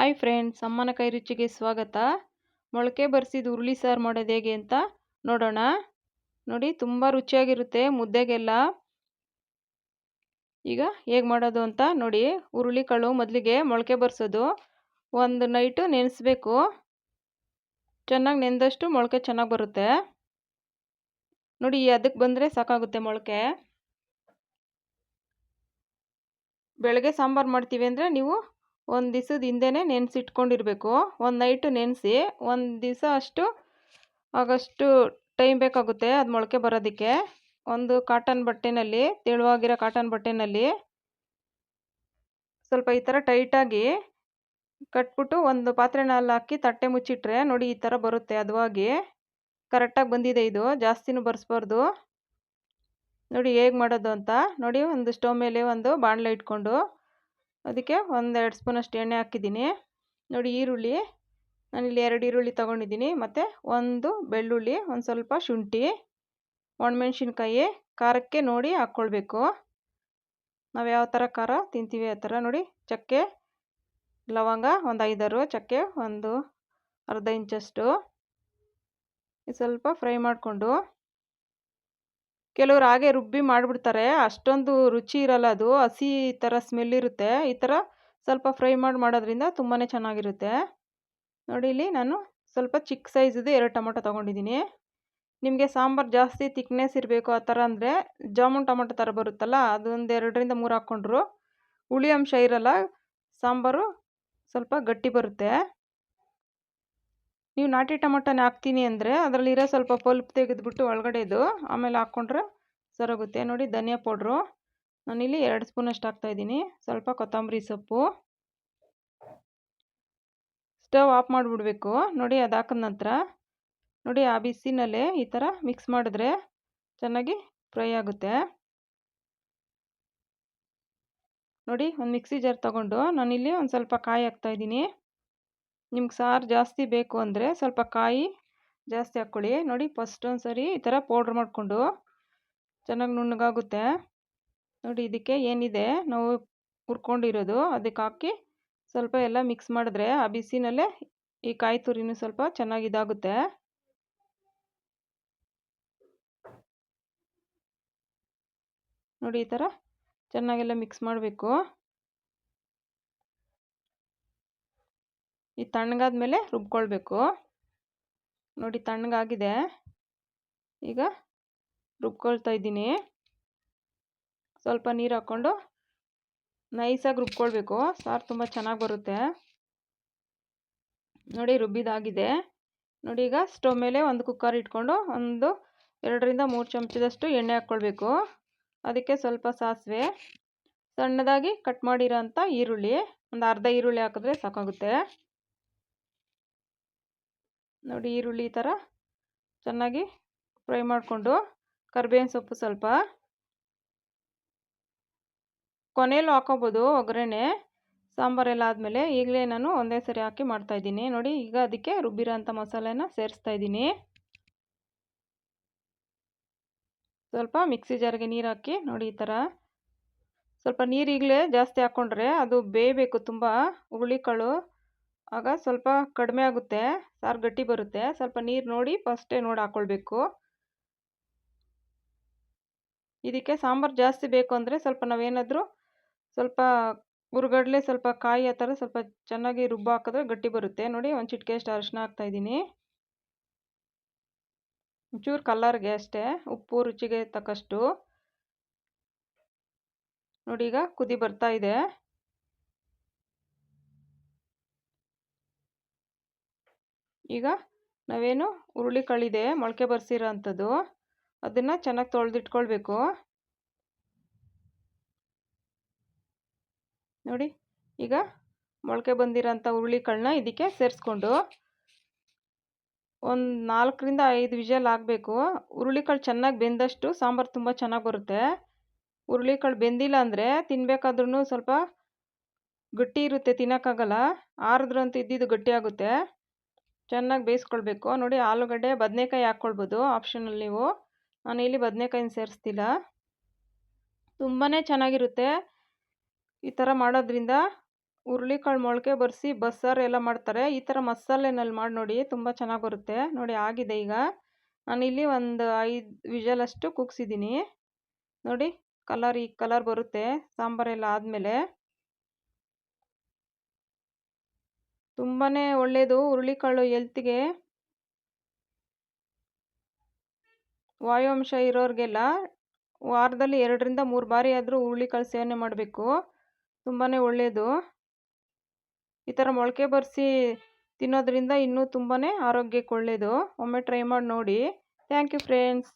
Hi friends ಅಮ್ಮನ ಕೈ ರುಚಿಗೆ ಸ್ವಾಗತ. ಮೊಳಕೆ ಬರ್ಸಿದ ಹುರುಳಿ ಸಾರು ಮಾಡೋದು ಹೇಗೆ ಅಂತ ನೋಡೋಣ. ನೋಡಿ, ತುಂಬ ರುಚಿಯಾಗಿರುತ್ತೆ ಮುದ್ದೆಗೆಲ್ಲ. ಈಗ ಹೇಗೆ ಮಾಡೋದು ಅಂತ ನೋಡಿ, ಹುರುಳಿ ಕಾಳು ಮೊದಲಿಗೆ ಮೊಳಕೆ ಬರ್ಸೋದು. ಒಂದು ನೈಟು ನೆನೆಸ್ಬೇಕು. ಚೆನ್ನಾಗಿ ನೆಂದಷ್ಟು ಮೊಳಕೆ ಚೆನ್ನಾಗಿ ಬರುತ್ತೆ. ನೋಡಿ ಅದಕ್ಕೆ ಬಂದರೆ ಸಾಕಾಗುತ್ತೆ ಮೊಳಕೆ. ಬೆಳಗ್ಗೆ ಸಾಂಬಾರು ಮಾಡ್ತೀವಿ ಅಂದರೆ ನೀವು ಒಂದು ದಿವ್ಸದ ಹಿಂದೆನೇ ನೆನೆಸಿಟ್ಕೊಂಡಿರಬೇಕು. ಒಂದು ನೈಟು ನೆನೆಸಿ, ಒಂದು ದಿವಸ ಅಷ್ಟು, ಆಗಷ್ಟು ಟೈಮ್ ಬೇಕಾಗುತ್ತೆ ಅದು ಮೊಳಕೆ ಬರೋದಕ್ಕೆ. ಒಂದು ಕಾಟನ್ ಬಟ್ಟೆನಲ್ಲಿ, ತೆಳುವಾಗಿರೋ ಕಾಟನ್ ಬಟ್ಟೆನಲ್ಲಿ ಸ್ವಲ್ಪ ಈ ಥರ ಟೈಟಾಗಿ ಕಟ್ಬಿಟ್ಟು ಒಂದು ಪಾತ್ರೆನಲ್ಲಿ ಹಾಕಿ ತಟ್ಟೆ ಮುಚ್ಚಿಟ್ರೆ ನೋಡಿ ಈ ಥರ ಬರುತ್ತೆ. ಅದವಾಗಿ ಕರೆಕ್ಟಾಗಿ ಬಂದಿದೆ ಇದು. ಜಾಸ್ತಿನೂ ಬರ್ಸ್ಬಾರ್ದು. ನೋಡಿ ಹೇಗೆ ಮಾಡೋದು ಅಂತ. ನೋಡಿ ಒಂದು ಸ್ಟವ್ ಮೇಲೆ ಒಂದು ಬಾಣಲೆ ಇಟ್ಕೊಂಡು ಅದಕ್ಕೆ ಒಂದೆರಡು ಸ್ಪೂನ್ ಸ್ಪೂನಷ್ಟು ಎಣ್ಣೆ ಹಾಕಿದ್ದೀನಿ. ನೋಡಿ ಈರುಳ್ಳಿ, ನಾನಿಲ್ಲಿ ಎರಡು ಈರುಳ್ಳಿ ತೊಗೊಂಡಿದ್ದೀನಿ. ಮತ್ತು ಒಂದು ಬೆಳ್ಳುಳ್ಳಿ, ಒಂದು ಸ್ವಲ್ಪ ಶುಂಠಿ, ಒಣಮೆಣ್ಸಿನ್ಕಾಯಿ, ಖಾರಕ್ಕೆ ನೋಡಿ ಹಾಕ್ಕೊಳ್ಬೇಕು. ನಾವು ಯಾವ ಥರ ಖಾರ ತಿಂತೀವಿ ಆ ಥರ ನೋಡಿ. ಚಕ್ಕೆ, ಲವಂಗ ಒಂದು ಐದಾರು, ಚಕ್ಕೆ ಒಂದು ಅರ್ಧ ಇಂಚಷ್ಟು. ಸ್ವಲ್ಪ ಫ್ರೈ ಮಾಡಿಕೊಂಡು ಕೆಲವರು ಹಾಗೆ ರುಬ್ಬಿ ಮಾಡಿಬಿಡ್ತಾರೆ. ಅಷ್ಟೊಂದು ರುಚಿ ಇರಲ್ಲ ಅದು. ಹಸಿ ಥರ ಸ್ಮೆಲ್ ಇರುತ್ತೆ. ಈ ಥರ ಸ್ವಲ್ಪ ಫ್ರೈ ಮಾಡಿ ಮಾಡೋದ್ರಿಂದ ತುಂಬಾ ಚೆನ್ನಾಗಿರುತ್ತೆ. ನೋಡಿ ಇಲ್ಲಿ ನಾನು ಸ್ವಲ್ಪ ಚಿಕ್ಕ ಸೈಜದು ಎರಡು ಟೊಮೊಟೊ ತೊಗೊಂಡಿದ್ದೀನಿ. ನಿಮಗೆ ಸಾಂಬಾರು ಜಾಸ್ತಿ ತಿಕ್ನೆಸ್ ಇರಬೇಕು ಆ ಥರ ಅಂದರೆ ಜಾಮೂನ್ ಟೊಮೊಟೊ ಥರ ಬರುತ್ತಲ್ಲ ಅದೊಂದು ಎರಡರಿಂದ ಮೂರು ಹಾಕ್ಕೊಂಡ್ರು. ಹುಳಿ ಅಂಶ ಇರಲ್ಲ. ಸಾಂಬಾರು ಸ್ವಲ್ಪ ಗಟ್ಟಿ ಬರುತ್ತೆ. ನೀವು ನಾಟಿ ಟೊಮೊಟೊನೇ ಹಾಕ್ತೀನಿ ಅಂದರೆ ಅದರಲ್ಲಿರೋ ಸ್ವಲ್ಪ ಪಲ್ಪ್ ತೆಗೆದುಬಿಟ್ಟು ಒಳಗಡೆದು ಆಮೇಲೆ ಹಾಕ್ಕೊಂಡ್ರೆ ಸರೋಗುತ್ತೆ ನೋಡಿ, ಧನಿಯಾ ಪೌಡ್ರು. ನಾನಿಲ್ಲಿ ಎರಡು ಸ್ಪೂನಷ್ಟು ಹಾಕ್ತಾಯಿದ್ದೀನಿ ಸ್ವಲ್ಪ ಕೊತ್ತಂಬರಿ ಸೊಪ್ಪು. ಸ್ಟವ್ ಆಫ್ ಮಾಡಿಬಿಡ್ಬೇಕು. ನೋಡಿ, ಅದು ಹಾಕಿದ ನಂತರ ನೋಡಿ, ಆ ಬಿಸಿನಲ್ಲೇ ಈ ಥರ ಮಿಕ್ಸ್ ಮಾಡಿದ್ರೆ ಚೆನ್ನಾಗಿ ಫ್ರೈ ಆಗುತ್ತೆ. ನೋಡಿ, ಒಂದು ಮಿಕ್ಸಿ ಜಾರ್ ತೊಗೊಂಡು ನಾನಿಲ್ಲಿ ಒಂದು ಸ್ವಲ್ಪ ಕಾಯಿ ಹಾಕ್ತಾಯಿದ್ದೀನಿ ನಿಮ್ಗೆ ಸಾರು ಜಾಸ್ತಿ ಬೇಕು ಅಂದರೆ ಸ್ವಲ್ಪ ಕಾಯಿ ಜಾಸ್ತಿ ಹಾಕ್ಕೊಳ್ಳಿ. ನೋಡಿ ಫಸ್ಟ್ ಒಂದು ಸರಿ ಈ ಥರ ಪೌಡ್ರ್ ಮಾಡಿಕೊಂಡು ಚೆನ್ನಾಗಿ ನುಣ್ಣಗಾಗುತ್ತೆ. ನೋಡಿ ಇದಕ್ಕೆ ಏನಿದೆ? ನಾವು ಹುರ್ಕೊಂಡಿರೋದು. ಅದಕ್ಕೆ ಹಾಕಿ ಸ್ವಲ್ಪ ಎಲ್ಲ ಮಿಕ್ಸ್ ಮಾಡಿದ್ರೆ ಆ ಬಿಸಿನಲ್ಲೇ ಈ ಕಾಯಿ ತುರಿನೂ ಸ್ವಲ್ಪ ಚೆನ್ನಾಗಿ ಇದಾಗುತ್ತೆ. ನೋಡಿ ಈ ಥರ ಚೆನ್ನಾಗೆಲ್ಲ ಮಿಕ್ಸ್ ಮಾಡಬೇಕು. ಈ ತಣ್ಣಗಾದ ಮೇಲೆ ರುಬ್ಕೊಳ್ಬೇಕು. ನೋಡಿ ತಣ್ಣಗಾಗಿದೆ. ಈಗ ರುಬ್ಕೊಳ್ತಾ ಇದ್ದೀನಿ. ಸ್ವಲ್ಪ ನೀರು ಹಾಕ್ಕೊಂಡು ನೈಸಾಗಿ ರುಬ್ಕೊಳ್ಬೇಕು. ಸಾರು ತುಂಬ ಚೆನ್ನಾಗಿ ಬರುತ್ತೆ. ನೋಡಿ ರುಬ್ಬಿದಾಗಿದೆ. ನೋಡಿ ಈಗ ಸ್ಟವ್ ಮೇಲೆ ಒಂದು ಕುಕ್ಕರ್ ಇಟ್ಕೊಂಡು ಒಂದು ಎರಡರಿಂದ ಮೂರು ಚಮಚದಷ್ಟು ಎಣ್ಣೆ ಹಾಕ್ಕೊಳ್ಬೇಕು. ಅದಕ್ಕೆ ಸ್ವಲ್ಪ ಸಾಸಿವೆ. ಸಣ್ಣದಾಗಿ ಕಟ್ ಮಾಡಿರೋಂಥ ಈರುಳ್ಳಿ. ಒಂದು ಅರ್ಧ ಈರುಳ್ಳಿ ಹಾಕಿದ್ರೆ ಸಾಕಾಗುತ್ತೆ. ನೋಡಿ ಈರುಳ್ಳಿ ಈ ಥರ ಚೆನ್ನಾಗಿ ಫ್ರೈ ಮಾಡಿಕೊಂಡು, ಕರ್ಬೇವಿನ ಸೊಪ್ಪು ಸ್ವಲ್ಪ. ಕೊನೆಯಲ್ಲೂ ಹಾಕೋಬೋದು ಒಗ್ಗರಣೆ ಸಾಂಬಾರೆಲ್ಲ ಆದಮೇಲೆ ಈಗಲೇ ನಾನು ಒಂದೇ ಸರಿ ಹಾಕಿ ಮಾಡ್ತಾಯಿದ್ದೀನಿ ನೋಡಿ ಈಗ ಅದಕ್ಕೆ ರುಬ್ಬಿರೋ ಅಂಥ ಮಸಾಲೆನ ಸೇರಿಸ್ತಾ ಇದ್ದೀನಿ. ಸ್ವಲ್ಪ ಮಿಕ್ಸಿ ಜಾರಿಗೆ ನೀರು ಹಾಕಿ ನೋಡಿ ಈ ಥರ ಸ್ವಲ್ಪ ನೀರು ಈಗಲೇ ಜಾಸ್ತಿ ಹಾಕ್ಕೊಂಡ್ರೆ ಅದು ಬೇಯಬೇಕು, ತುಂಬ ಹುರುಳಿಕಾಳು. ಆಗ ಸ್ವಲ್ಪ ಕಡಿಮೆ ಆಗುತ್ತೆ. ಸಾರು ಗಟ್ಟಿ ಬರುತ್ತೆ. ಸ್ವಲ್ಪ ನೀರು ನೋಡಿ ಫಸ್ಟೇ ನೋಡಿ ಹಾಕ್ಕೊಳ್ಬೇಕು ಇದಕ್ಕೆ ಸಾಂಬಾರು ಜಾಸ್ತಿ ಬೇಕು ಅಂದರೆ ಸ್ವಲ್ಪ ನಾವೇನಾದರೂ ಸ್ವಲ್ಪ ಹುರ್ಗಡ್ಲೆ ಸ್ವಲ್ಪ ಕಾಯಿ ಆ ಥರ ಸ್ವಲ್ಪ ಚೆನ್ನಾಗಿ ರುಬ್ಬ ಹಾಕಿದ್ರೆ ಗಟ್ಟಿ ಬರುತ್ತೆ. ನೋಡಿ ಒಂದು ಚಿಟಿಕೆ ಅಷ್ಟು ಅರಿಶಿನ ಹಾಕ್ತಾಯಿದ್ದೀನಿ ಒಂಚೂರು ಕಲ್ಲರ್ಗೆ ಅಷ್ಟೇ, ಉಪ್ಪು ರುಚಿಗೆ ತಕ್ಕಷ್ಟು. ನೋಡಿ ಈಗ ಕುದಿ ಬರ್ತಾ ಇದೆ. ಈಗ ನಾವೇನು ಹುರುಳಿಕಾಳಿದೆ ಮೊಳಕೆ ಬರ್ಸಿರೋ ಅಂಥದ್ದು, ಅದನ್ನು ಚೆನ್ನಾಗಿ ತೊಳೆದಿಟ್ಕೊಳ್ಬೇಕು. ನೋಡಿ, ಈಗ ಮೊಳಕೆ ಬಂದಿರೋಂಥ ಹುರುಳಿಕಾಳನ್ನ ಇದಕ್ಕೆ ಸೇರಿಸ್ಕೊಂಡು ಒಂದು ನಾಲ್ಕರಿಂದ ಐದು ವಿಷಲ್ ಆಗಬೇಕು. ಹುರುಳಿಕಾಳು ಚೆನ್ನಾಗಿ ಬೆಂದಷ್ಟು ಸಾಂಬಾರು ತುಂಬ ಚೆನ್ನಾಗಿ ಬರುತ್ತೆ. ಹುರುಳಿಕಾಳು ಬೆಂದಿಲ್ಲ ಅಂದರೆ ತಿನ್ನಬೇಕಾದ್ರೂ ಸ್ವಲ್ಪ ಗಟ್ಟಿ ಇರುತ್ತೆ, ತಿನ್ನೋಕ್ಕಾಗಲ್ಲ. ಆರಿದ್ರಂತೂ ಇದ್ದಿದ್ದು ಗಟ್ಟಿ ಆಗುತ್ತೆ. ಚೆನ್ನಾಗಿ ಬೇಯಿಸ್ಕೊಳ್ಬೇಕು. ನೋಡಿ ಆಲೂಗಡ್ಡೆ ಬದನೆಕಾಯಿ ಹಾಕ್ಕೊಳ್ಬೋದು. ಆಪ್ಷನಲ್ ನೀವು. ನಾನು ಇಲ್ಲಿ ಬದನೆಕಾಯಿನ ಸೇರಿಸ್ತಿಲ್ಲ. ತುಂಬಾ ಚೆನ್ನಾಗಿರುತ್ತೆ. ಈ ಥರ ಮಾಡೋದ್ರಿಂದ ಹುರುಳಿಕಾಳು ಮೊಳಕೆ ಬರೆಸಿ ಬಸ್ಸಾರು ಎಲ್ಲ ಮಾಡ್ತಾರೆ. ಈ ಥರ ಮಸಾಲೆನಲ್ಲಿ ಮಾಡಿ ನೋಡಿ ತುಂಬ ಚೆನ್ನಾಗಿ ಬರುತ್ತೆ. ನೋಡಿ ಆಗಿದೆ ಈಗ. ನಾನಿಲ್ಲಿ ಒಂದು ಐದು ವಿಜಲಷ್ಟು ಕುಗ್ಸಿದ್ದೀನಿ. ನೋಡಿ ಕಲರ್ ಈ ಕಲರ್ ಬರುತ್ತೆ. ಸಾಂಬಾರೆಲ್ಲ ಆದಮೇಲೆ. ತುಂಬಾ ಒಳ್ಳೆಯದು ಹುರುಳಿಕಾಳು ಎಲ್ತ್ಗೆ ವಾಯುವಂಶ ಇರೋರಿಗೆಲ್ಲ ವಾರದಲ್ಲಿ ಎರಡರಿಂದ ಮೂರು ಬಾರಿ ಆದರೂ ಹುರುಳಿಕಾಳು ಸೇವನೆ ಮಾಡಬೇಕು. ತುಂಬಾ ಒಳ್ಳೆಯದು ಈ ಥರ ಮೊಳಕೆ ಬರೆಸಿ ತಿನ್ನೋದ್ರಿಂದ ಇನ್ನೂ ತುಂಬಾ ಆರೋಗ್ಯಕ್ಕೆ ಒಳ್ಳೆಯದು ಒಮ್ಮೆ ಟ್ರೈ ಮಾಡಿ ನೋಡಿ. Thank you friends